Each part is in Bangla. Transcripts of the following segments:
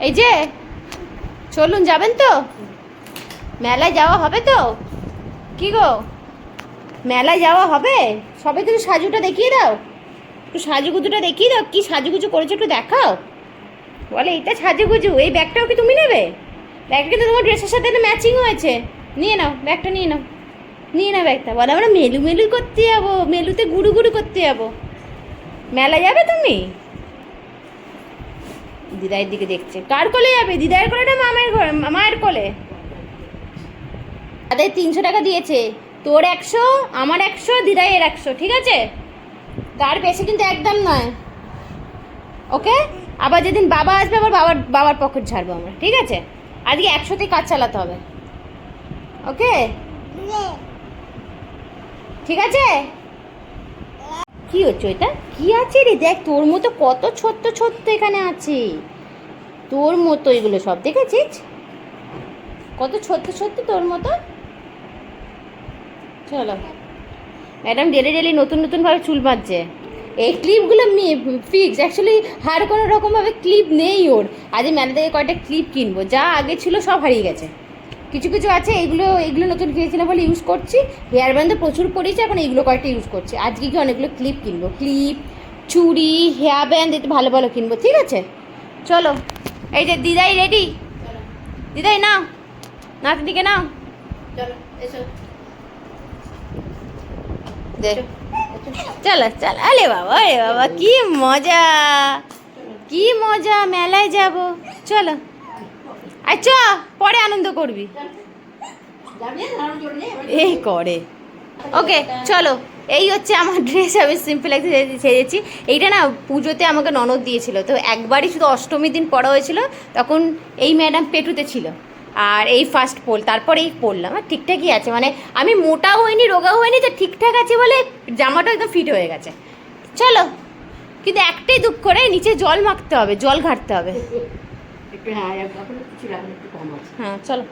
এই যে, চলুন যাবেন তো? মেলায় যাওয়া হবে তো? কি গো? মেলায় যাওয়া হবে? সবাই একটু সাজুটা দেখিয়ে দাও। একটু সাজুগুজুটা দেখিয়ে দাও। কি সাজুগুজু করেছ একটু দেখাও। বলে এটা সাজুগুজু। এই ব্যাগটাও কি তুমি নেবে? ব্যাগটা কিন্তু তোমার ড্রেসের সাথে ম্যাচিং হয়েছে। নিয়ে নাও, ব্যাগটা নিয়ে নাও। নিয়ে নাও ব্যাগটা। বলে, আমরা মেলু মেলু করতে যাব। মেলুতে গুড়ু গুড়ু করতে যাব। মেলা যাবে তুমি? দিদাইয়ের দিকে দেখছে। কার কোলে যাবে? দিদাইয়ের কোলে না মামার ঘরে মায়ের কোলে? তাদের তিনশো টাকা দিয়েছে। তোর একশো আমার একশো দিদাইয়ের একশো ঠিক আছে? তার বেশি কিন্তু একদম নয়। ওকে? আবার যেদিন বাবা আসবে আবার বাবার বাবার পকেট ছাড়বো আমরা ঠিক আছে? আজকে একশোতেই কাজ চালাতে হবে। ওকে? ঠিক আছে? কি হচ্ছে এটা? কি আছে রে? দেখ, তোর মতো কত ছোট্ট ছোট্ট এখানে আছে। তোর মতো এগুলো সব, দেখেছিস? কত ছোট্ট ছোট্ট তোর মতো? চলো। ম্যাডাম ডেলি ডেলি নতুন নতুনভাবে চুল বাঁধছে। এই ক্লিপগুলো ফিক্স অ্যাকচুয়ালি আর কোনো রকমভাবে ক্লিপ নেই ওর। আজ মেলা থেকে কয়েকটা ক্লিপ কিনবো। যা আগে ছিল সব হারিয়ে গেছে। কিছু কিছু আছে এগুলো এগুলো নতুন কিনেছিলাম বলে ইউজ করছি। হেয়ার ব্যান্ড তো প্রচুর পড়েছে এখন এগুলো কয়েকটা ইউজ করছি। আজকে কি অনেকগুলো ক্লিপ কিনবো। ক্লিপ চুড়ি হেয়ার ব্যান্ড একটু ভালো ভালো কিনবো ঠিক আছে? চলো এই যে দিদাই রেডি দিদাই নাও নাতনিকে নাও। চলো এসো। চলো চলো আরে বাবা আরে বাবা কি মজা কি মজা মেলায় যাব। চলো। আচ্ছা পরে আনন্দ করবি। এই করে। ওকে, চলো। এই হচ্ছে আমার ড্রেস আমি সিম্পল একটা সেজেছি এইটা না, পুজোতে আমাকে ননদ দিয়েছিল। তো একবারই শুধু অষ্টমীর দিন পড়া হয়েছিল, তখন এই ম্যাডাম পেটুতে ছিল। আর এই ফার্স্ট পোল তারপর এই পরলাম আর ঠিকঠাকই আছে মানে আমি মোটাও হয়নি রোগাও হয়নি তো ঠিকঠাক আছে বলে জামাটা একদম ফিট হয়ে গেছে। চলো। কিন্তু একটাই দুঃখ করে নিচে জল মাখতে হবে, জল ঘাটতে হবে। হ্যাঁ হ্যাঁ চলো।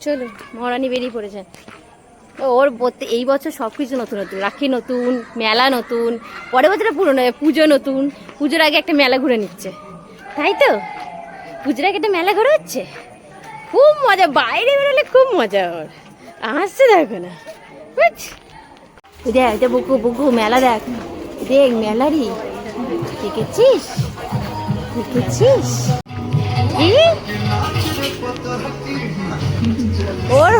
চলো, মহারানী বেরিয়ে পড়েছেন ওর এই বছর সব কিছু নতুন নতুন। রাখি নতুন, মেলা নতুন, পরের বছরে পুরনো পুজো নতুন। পুজোর আগে একটা মেলা ঘুরে নিচ্ছে। তাই তো? পুজোর আগে একটা মেলা ঘুরে হচ্ছে? খুব মজা, বাইরে বেরোলে খুব মজা ওর। আসছে দেখো না। বুঝ? দেখ বুকু বুকু, মেলা দেখ। দেখ, মেলারই। দেখেছিস? দেখেছিস ওর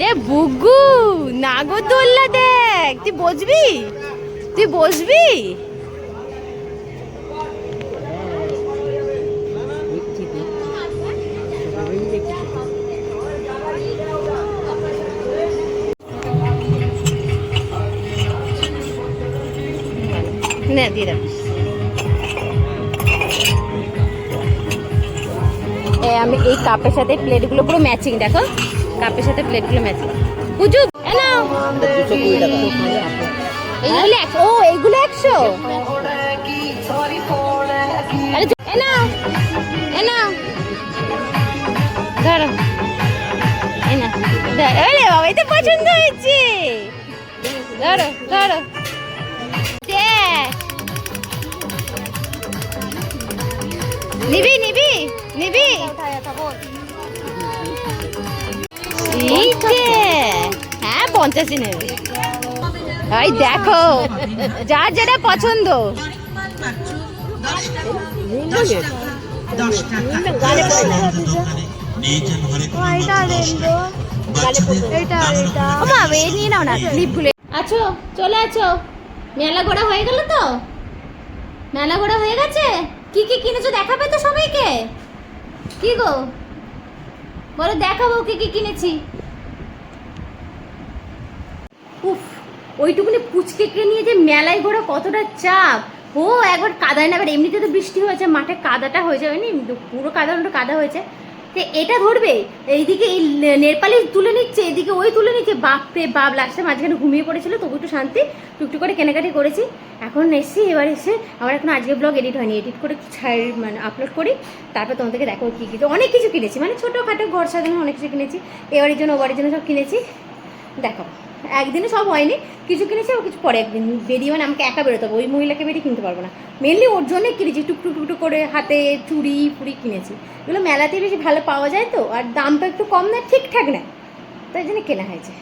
দে বুগু নাগরদোল্লা দেখ তুই বসবি? তুই বসবি? না দিয়ে আমি এই কাপের সাথে প্লেটগুলো পুরো ম্যাচিং দেখো। কাপের সাথে প্লেটগুলো ম্যাচিং পুজু ও, এইগুলো একশো? ধরো। এই না। বাবা এটা পছন্দ হয়েছে। ধরো ধরো। এই হ্যাঁ পঞ্চাশই নেবে এই দেখো, যার যেটা পছন্দ। আছো, চলে আছো। মেলা ঘোরা হয়ে গেল তো? মেলা ঘোরা হয়ে গেছে? কি কি কিনেছো, দেখাবে তো সবাইকে। কি গো? বলো, দেখাবো কি কি কিনেছি। উফ, ওইটুকুনি পুচকেকে নিয়ে যে মেলায় ঘোরা কতটা চাপ? ও একবার কাদায় না, এবার এমনিতে তো বৃষ্টি হয়েছে, মাঠে কাদাটা হয়ে যাবে নি? পুরো কাদা কাদা হয়েছে। তো এটা ধরবে? এইদিকে এই নেরপালি তুলে নিচ্ছে, এদিকে ওই তুলে নিচ্ছে। বাপরে বাপ, লাস্টে মাঝখানে ঘুমিয়ে পড়েছিল, তবু একটু শান্তি, টুকটুক করে কেনাকাটি করেছি। এখন এসছি, এবার এসে আমার এখন আজকে ব্লগ এডিট হয়নি। এডিট করে ছাড় মানে আপলোড করি, তারপর তোমাদেরকে দেখো কী কী। অনেক কিছু কিনেছি মানে ছোটোখাটো ঘর সাজানো অনেক কিছু কিনেছি। এবারের জন্য, ওবারের জন্য সব কিনেছি। দেখো একদিনে সব হয়নি। কিছু কিনেছি ও কিছু পরে একদিন। বেরিয়ে মানে আমাকে একা বেরোতে হবে, ওই মহিলাকে বেরিয়ে কিনতে পারব না। মেনলি ওর জন্যই কিনেছি, টুকটুক টুকটুক করে হাতে চুড়ি ফুড়ি কিনেছি। এগুলো মেলাতে বেশি ভালো পাওয়া যায় তো, আর দামটা একটু কম নেয়, ঠিকঠাক নেয়। তাই জন্য কেনা হয়েছে।